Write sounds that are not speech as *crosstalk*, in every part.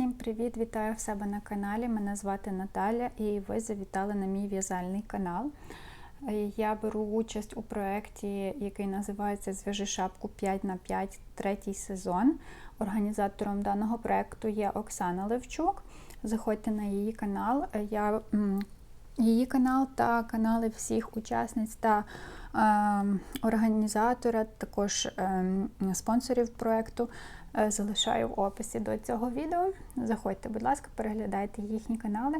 Всім привіт! Вітаю в себе на каналі. Мене звати Наталя і ви завітали на мій в'язальний канал. Е, Я беру участь у проєкті, який називається Зв'яжи шапку 5 на 5 третій сезон. Організатором даного проєкту є Оксана Левчук. Заходьте на її канал. Е, Я її канал та канали всіх учасниць та е, організатора, також е, спонсорів проєкту залишаю в описі до цього відео. Заходьте, будь ласка, переглядайте їхні канали.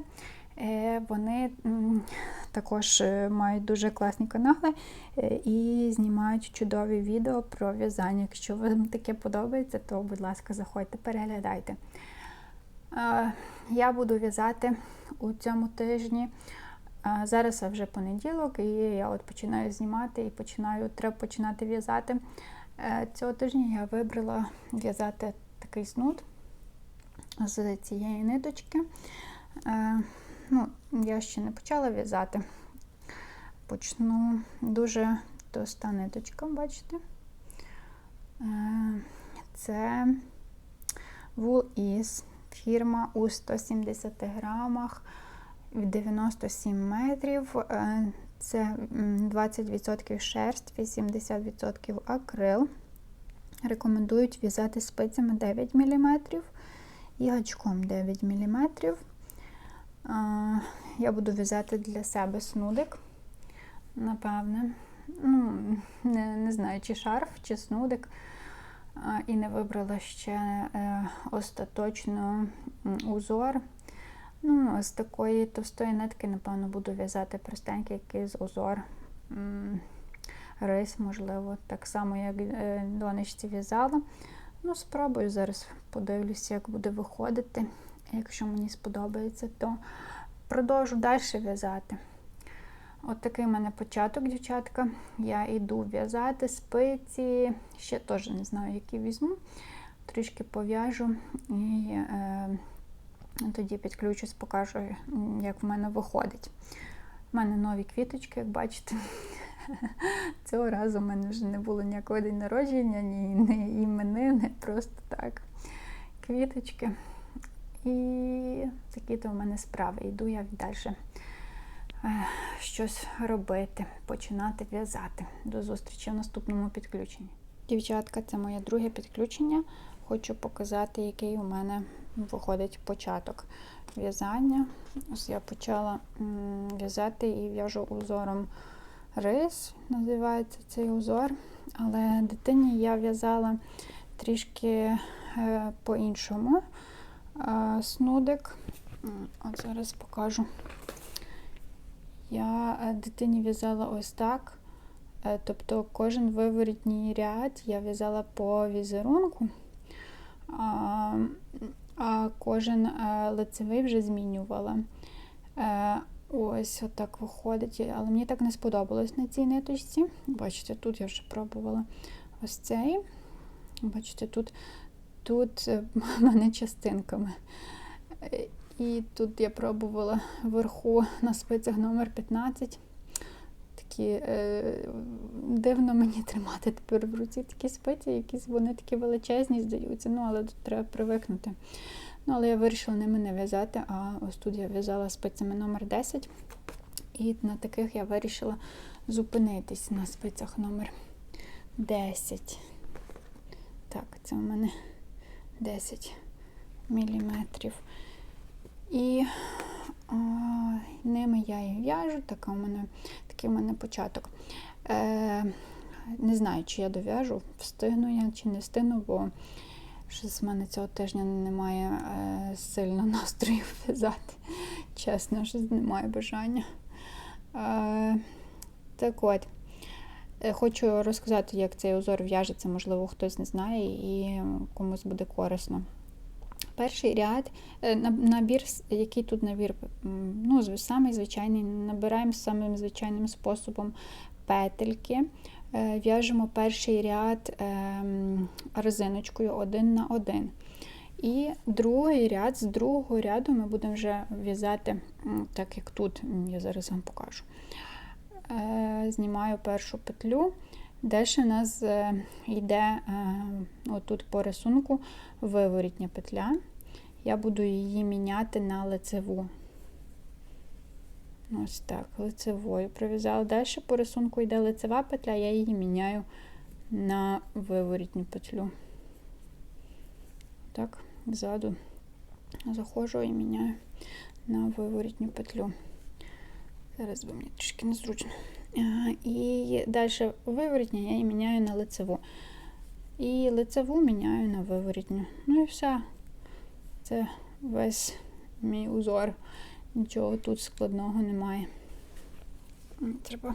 Е, Вони також е, мають дуже класні канали е, і знімають чудові відео про в'язання. Якщо вам таке подобається, то, будь ласка, заходьте, переглядайте. Е, Я буду в'язати у цьому тижні. Е, Зараз вже понеділок, і я от починаю знімати і починаю, треба починати в'язати. Е, Цього тижня я вибрала в'язати такий снуд з цієї ниточки. Е, Ну, я ще не почала в'язати. Почну дуже тоста ниточка, бачите? Е, Це Wool Is, фірма у 170 грамах в 97 метрів. Це 20% шерсть, 80% акрил. Рекомендують в'язати спицями 9 мм і гачком 9 мм. Я буду в'язати для себе снудик, напевне. Ну, не, не знаю, чи шарф, чи снудик. І не вибрала ще е, остаточно узор. Ну, з такої товстої нитки, напевно, буду в'язати простенький якийсь узор. Рис, можливо, так само, як е, донечці в'язала. Ну, спробую зараз подивлюся, як буде виходити. Якщо мені сподобається, то продовжу далі в'язати. От такий в мене початок, дівчатка. Я йду в'язати спиці, ще теж не знаю, які візьму. Трішки пов'яжу і е, тоді підключусь, покажу, як в мене виходить. У мене нові квіточки, як бачите. *laughs* Цього разу в мене вже не було ніякого день народження, ні, ні іменини, просто так. Квіточки. І такі то в мене справи. Йду я далі щось робити, починати в'язати. До зустрічі в наступному підключенні. Дівчатка, це моє друге підключення. Хочу показати, який у мене виходить початок в'язання. Ось я почала в'язати і в'яжу узором рис, називається цей узор. Але дитині я в'язала трішки е, по-іншому снудик. От зараз покажу. Я дитині в'язала ось так. Тобто кожен виворітній ряд я в'язала по візерунку, а, кожен лицевий вже змінювала. Ось отак виходить. Але мені так не сподобалось на цій ниточці. Бачите, тут я вже пробувала ось цей. Бачите, тут тут в *laughs* мене частинками. І тут я пробувала вверху на спицях номер 15 Такі е, дивно мені тримати тепер в руці такі спиці, якісь вони такі величезні, здаються, ну, але тут треба привикнути. Ну, Але я вирішила ними не в'язати, а ось тут я в'язала спицями номер 10 І на таких я вирішила зупинитись на спицях номер 10. Так, це у мене 10 міліметрів. І ними я і в'яжу, така у мене, такий у мене початок. Е, Не знаю, чи я дов'яжу, встигну я чи не встигну, бо щось в мене цього тижня немає е, сильно *laughs* настрою в'язати. Чесно, щось немає бажання. Е, Так от. Хочу розказати, як цей узор в'яжеться, можливо, хтось не знає і комусь буде корисно. Перший ряд, набір, який тут набір, ну, самий звичайний, набираємо самим звичайним способом петельки, в'яжемо перший ряд резиночкою один на один. І другий ряд, з другого ряду ми будемо вже в'язати, так як тут, я зараз вам покажу. Знімаю першу петлю, Далі у нас йде отут по рисунку виворітня петля. я буду її міняти на лицеву. Ось так, лицевою пров'язала. Далі по рисунку йде лицева петля, я її міняю на виворітню петлю. Так, ззаду заходжу і міняю на виворітню петлю. Зараз би мені трішки незручно. І далі виворітня я її міняю на лицеву. І лицеву міняю на виворітню. Ну і все. Це весь мій узор. Нічого тут складного немає. Треба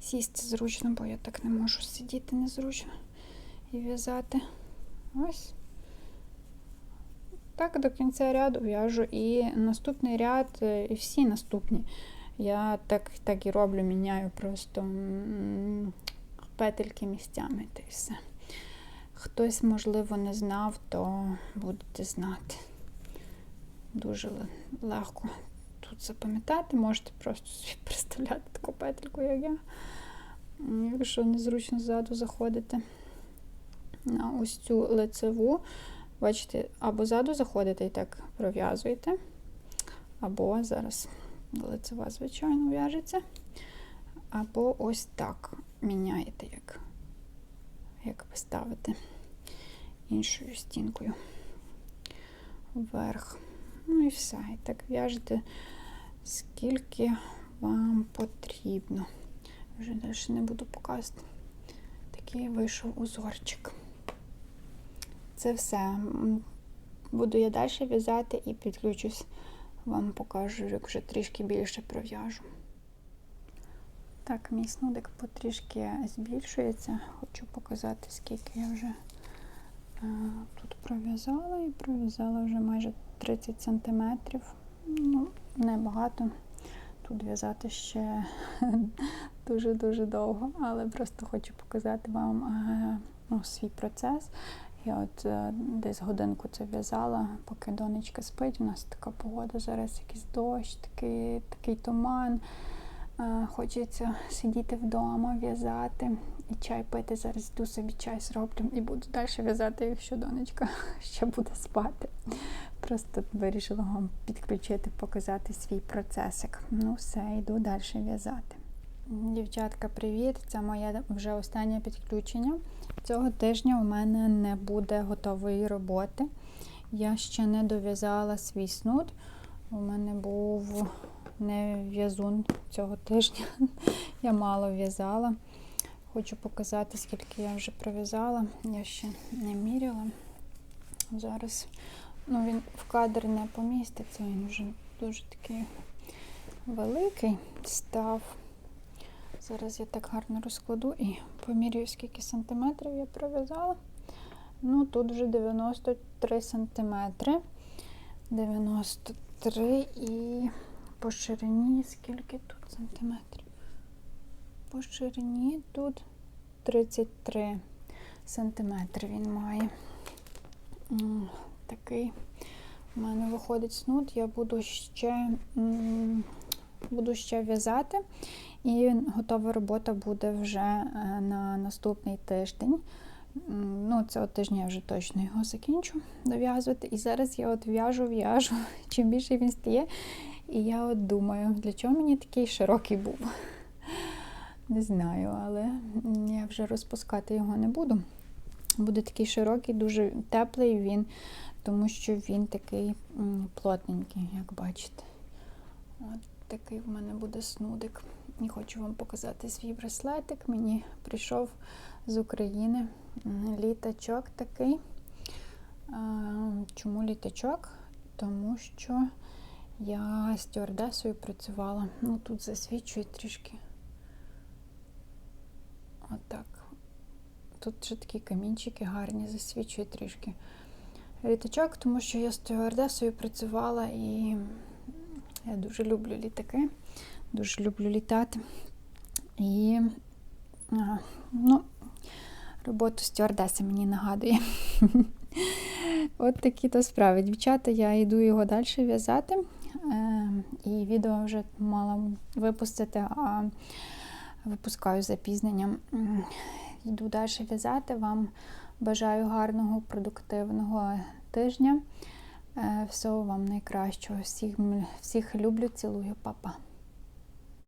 сісти зручно, бо я так не можу сидіти незручно і в'язати. Ось. Так до кінця ряду в'яжу. І наступний ряд, е, і всі наступні. Я так так і роблю, міняю просто петельки місцями та і все. Хтось, можливо, не знав, то будете знати. Дуже легко тут запам'ятати, можете просто собі *laughs* представляти таку петельку, як я. Якщо незручно ззаду заходити на ось цю лицеву, бачите, або ззаду заходите і так пров'язуєте, або зараз лицева, звичайно, в'яжеться, або ось так міняєте, як, як ви іншою стінкою вверх. Ну і все. І так в'яжете, скільки вам потрібно. Вже далі не буду показувати. Такий вийшов узорчик. Це все. Буду я далі в'язати і підключусь, вам покажу, як вже трішки більше пров'яжу. Так, мій снудик потрішки збільшується. Хочу показати, скільки я вже а, тут пров'язала і пров'язала вже майже 30 см. Ну, небагато. Тут в'язати ще *laughs* дуже-дуже довго, але просто хочу показати вам ну, свій процес. Я от е, десь годинку це в'язала, поки донечка спить. У нас така погода, зараз якийсь дощ, такий, такий туман. Хочеться сидіти вдома, в'язати і чай пити. Зараз йду собі чай зроблю і буду далі в'язати, якщо донечка *laughs* ще буде спати. Просто вирішила вам підключити, показати свій процесик. Ну, все, йду далі в'язати. Дівчатка, привіт! Це моє вже останнє підключення. Цього тижня у мене не буде готової роботи. Я ще не дов'язала свій снуд. У мене був не в'язун цього тижня. *laughs* Я мало в'язала. Хочу показати, скільки я вже пров'язала. Я ще не міряла. Зараз ну, він в кадр не поміститься, він вже дуже такий великий став. Зараз я так гарно розкладу і поміряю, скільки сантиметрів я пров'язала. Ну, тут вже 93 сантиметри. 93 і по ширині, скільки тут сантиметрів? По ширині тут 33 сантиметри він має. Такий у мене виходить снуд, я буду ще буду ще в'язати, і готова робота буде вже е, на наступний тиждень. Ну, Цього тижня я вже точно його закінчу дов'язувати. І зараз я от в'яжу, в'яжу, *laughs* чим більше він стає. І я от думаю, для чого мені такий широкий був. *laughs* Не знаю, але я вже розпускати його не буду. Буде такий широкий, дуже теплий він, тому що він такий плотненький, як бачите. От такий в мене буде снудик. І хочу вам показати свій браслетик. Мені прийшов з України літачок такий. Чому літачок? Тому що я стюардесою працювала. Ну, тут засвічує трішки. Отак. Тут ще такі камінчики гарні, засвічує трішки літачок, тому що я стюардесою працювала і я дуже люблю літаки, дуже люблю літати. І ну, роботу стюардеси мені нагадує. *laughs* От такі то справи. Дівчата, я йду його далі в'язати. Е, і відео вже мала випустити, а випускаю запізненням. Йду далі в'язати. Вам бажаю гарного, продуктивного тижня. Е, Всього вам найкращого. Всіх, всіх люблю, цілую, папа.